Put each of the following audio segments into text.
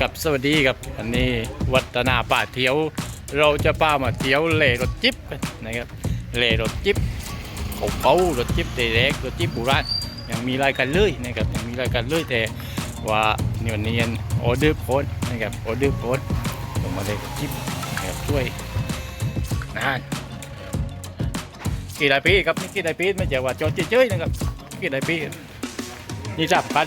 กับสวัสดีครับวันนี้วัฒนาป่าเที่ยว เราจะป้ามาเที่ยวเล่รถจิ๊บกันนะครับเล่รถจิ๊บเขาเการถจิ๊บเตะเล็กรถจิ๊บโบราณยังมีรายการเลยนะครับยังมีรายการเลยแต่ว่าเนียนเนียนออเดอร์โพสต์นะครับออเดอร์โพสต์ลงมาเลยรถจิ๊บนะครับช่วยนานกี่หลายปีครับนี่กี่หลายปีไม่ใช่ว่าจอดเฉยๆนะครับกี่หลายปีนี่สามพัน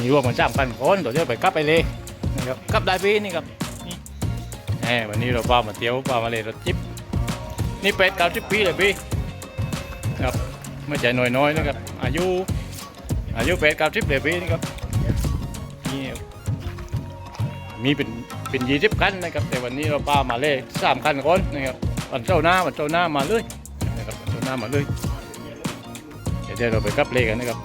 มีรวมกันสามพันคนตัวเดียวไปกลับไปเลยนะครับกลับได้ปีนี่ครับนี่แหมวันนี้เราพามาเที่ยวพามาเลยรถจิ๊บนี่เป็ดเก้าสิบปีเลยพี่ครับไม่ใช่น้อยๆนะครับอายุอายุเป็ดเก้าสิบเลยพี่นี่ครับนี่มีเป็นเป็นยี่สิบคันนะครับ แต่วันนี้เราพามาเลยสามคันคนนะครับวันเจ้าหน้าวันเจ้าหน้ามาเลยนะครับวันเจ้าหน้ามาเลยเดี๋ยวเดี๋ยวเราไปกลับเลยกันนะครับ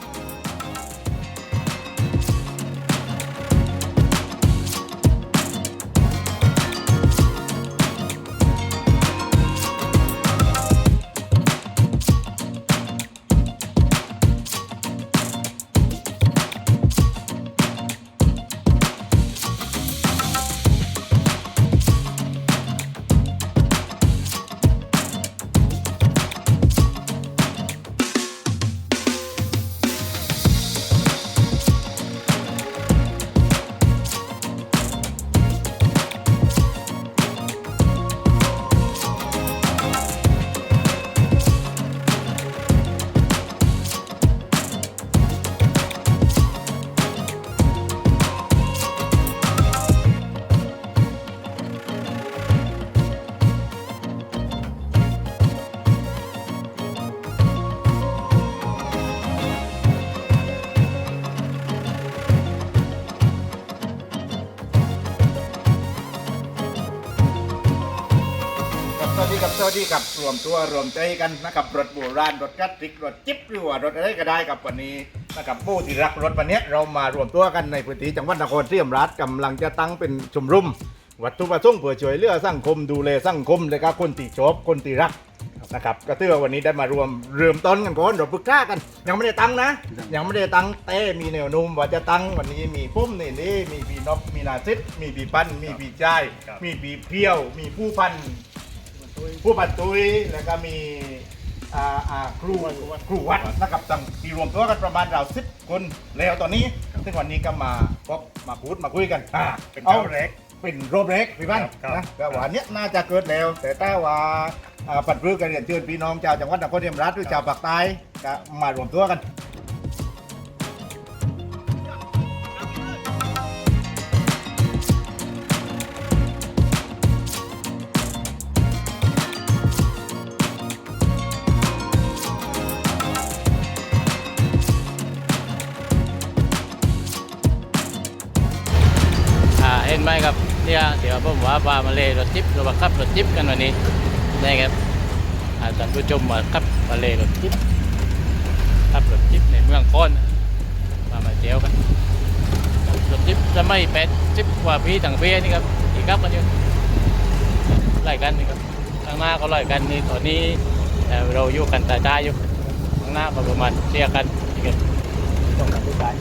ครับสวัสดีครับสวัสดีครับรวมตัวรวมใจกันนะครับรถโบราณรถคลาสสิกรถจิ๊บหรือว่ารถอะไรก็ได้ครับวันนี้นะครับผู้ที่รักรถวันนี้เรามารวมตัวกันในพื้นที่จังหวัดนครศรีธรรมราชกำลังจะตั้งเป็นชมรมวัตถุประสงค์เพื่อช่วยเหลือสังคมดูแลสังคมเลยครับคนที่ชอบคนที่รักนะครับก็ถือว่าวันนี้ได้มารวมเริ่มต้นกันก่อนเราปรึกษากัน ยังไม่ได้ตั้งนะ ยังไม่ได้ตั้งแต่มีแนวโน้มว่าจะตั้งวันนี้มีปุ้มนี่นี่มีปีนบมีนาซิดมีปีปั้นมีปีใจายมีปีเพียว มีผู้พัน ผู้ปัดตุยแล้วก็มีอ่าอ่าครูครูวัดนะครับตั้งที่รวมตัวกันประมาณเราสิบคนแล้วตอนนี้ ซึ่งวันนี้ก็มาพบมาพูดมาคุยกันอ่าเป็นเจ้าเล็กเป็นโรบเล็กพี่บ้านครับนะก็ว่าเนี้ยน่าจะเกิดแล้ว แต่ถ้าว่าอ่าปัดพื้นกันเรียนเชิญพี่น้องชาวจังหวัดนครศรีธรรมราชหรือชาวภาคใต้ก็มารวมตัวกัน ไหมครับเนี่ยเดี๋ยวผมว่าพามาเลยรถจิ๊บเรามาขับรถจิ๊บกันวันนี้นี่ครับอ่าท่านผู้ชมมาขับมาเลยรถจิ๊บขับรถจิ๊บในเมืองโคนมามาเที่ยวกันรถจิ๊บจะไม่แปดจิ๊บกว่าปีต่างปีนี่ครับอีกครับกันอยู่ไล่กันนี่ครับข้างหน้าก็ไล่กันนี่ตอนนี้เอ่อเราอยู่กันตาตาอยู่ข้างหน้าก็ประมาณเรียกกันนี่ครับต้องการผู้ชาย